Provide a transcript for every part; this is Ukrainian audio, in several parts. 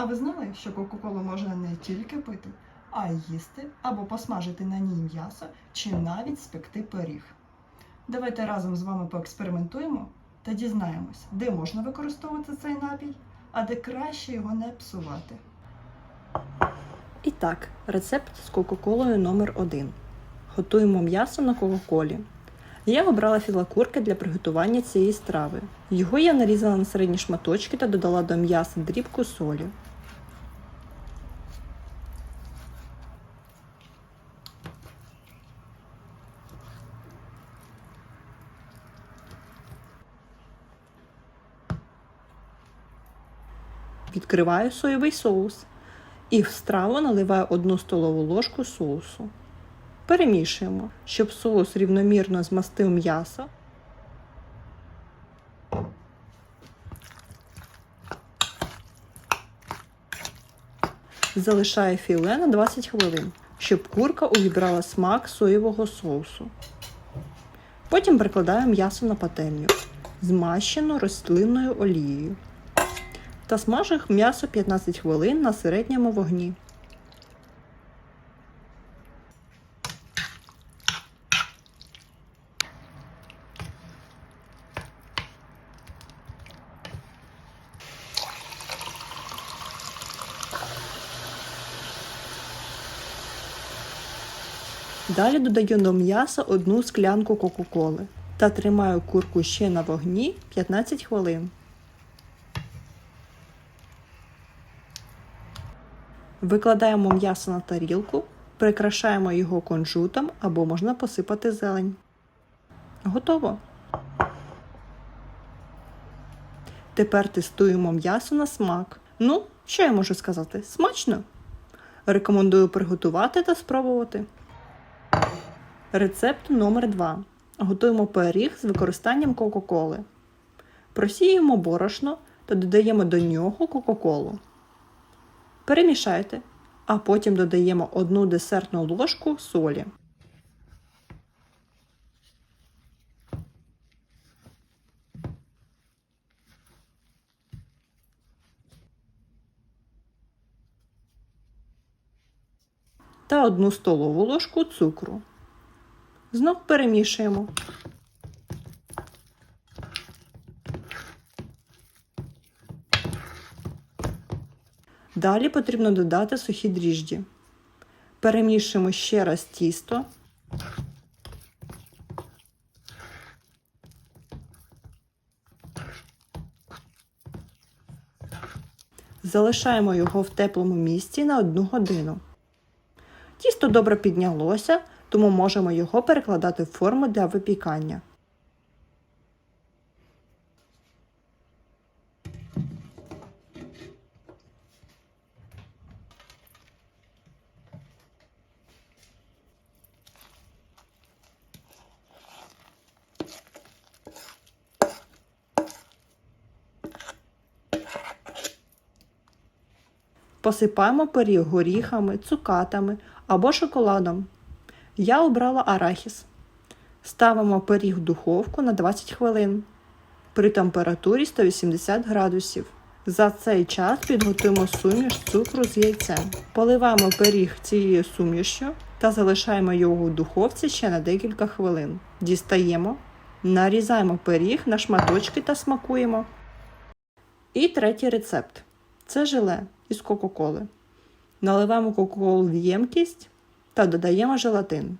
А ви знали, що Кока-Колу можна не тільки пити, а й їсти або посмажити на ній м'ясо чи навіть спекти пиріг. Давайте разом з вами поекспериментуємо та дізнаємось, де можна використовувати цей напій, а де краще його не псувати. І так, рецепт з Кока-Колою номер 1 Готуємо м'ясо на Кока-Колі. Я обрала філе курки для приготування цієї страви. Його я нарізала на середні шматочки та додала до м'яса дрібку солі. Відкриваю соєвий соус і в страву наливаю 1 столову ложку соусу. Перемішуємо, щоб соус рівномірно змастив м'ясо. Залишаю філе на 20 хвилин, щоб курка увібрала смак соєвого соусу. Потім прикладаю м'ясо на пательню, змащену рослинною олією та смажу м'ясо 15 хвилин на середньому вогні. Далі додаю до м'яса одну склянку Кока-Коли та тримаю курку ще на вогні 15 хвилин. Викладаємо м'ясо на тарілку, прикрашаємо його кунжутом або можна посипати зелень. Готово. Тепер тестуємо м'ясо на смак. Ну, що я можу сказати? Смачно! Рекомендую приготувати та спробувати. Рецепт номер 2 Готуємо пиріг з використанням Кока-Коли. Просіюємо борошно та додаємо до нього Кока-Колу. Перемішайте, а потім додаємо одну десертну ложку солі. Та одну столову ложку цукру. Знов перемішуємо. Далі потрібно додати сухі дріжджі. Перемішуємо ще раз тісто. Залишаємо його в теплому місці на 1 годину. Тісто добре піднялося, тому можемо його перекладати в форму для випікання. Посипаємо пиріг горіхами, цукатами або шоколадом. Я обрала арахіс. Ставимо пиріг в духовку на 20 хвилин при температурі 180 градусів. За цей час підготуємо суміш цукру з яйцем. Поливаємо пиріг цією сумішю та залишаємо його в духовці ще на декілька хвилин. Дістаємо, нарізаємо пиріг на шматочки та смакуємо. І третій рецепт це желе із Кока-Коли. Наливаємо Кока-Колу в ємкість та додаємо желатин.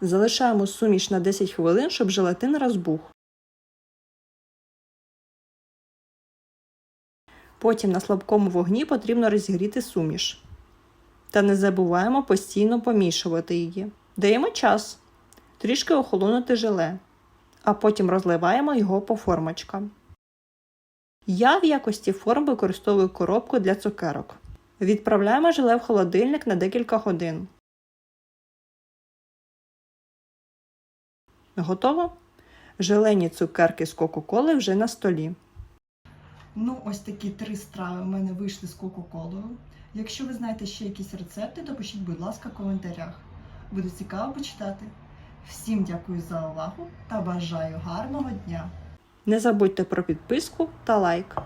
Залишаємо суміш на 10 хвилин, щоб желатин розбух. Потім на слабкому вогні потрібно розігріти суміш. Та не забуваємо постійно помішувати її. Даємо час трішки охолонути желе, а потім розливаємо його по формочкам. Я в якості форм використовую коробку для цукерок. Відправляємо желе в холодильник на декілька годин. Готово? Желені цукерки з Кока-Коли вже на столі. Ну, ось такі три страви в мене вийшли з Кока-Колою. Якщо ви знаєте ще якісь рецепти, то пишіть, будь ласка, в коментарях. Буде цікаво почитати. Всім дякую за увагу та бажаю гарного дня! Не забудьте про підписку та лайк.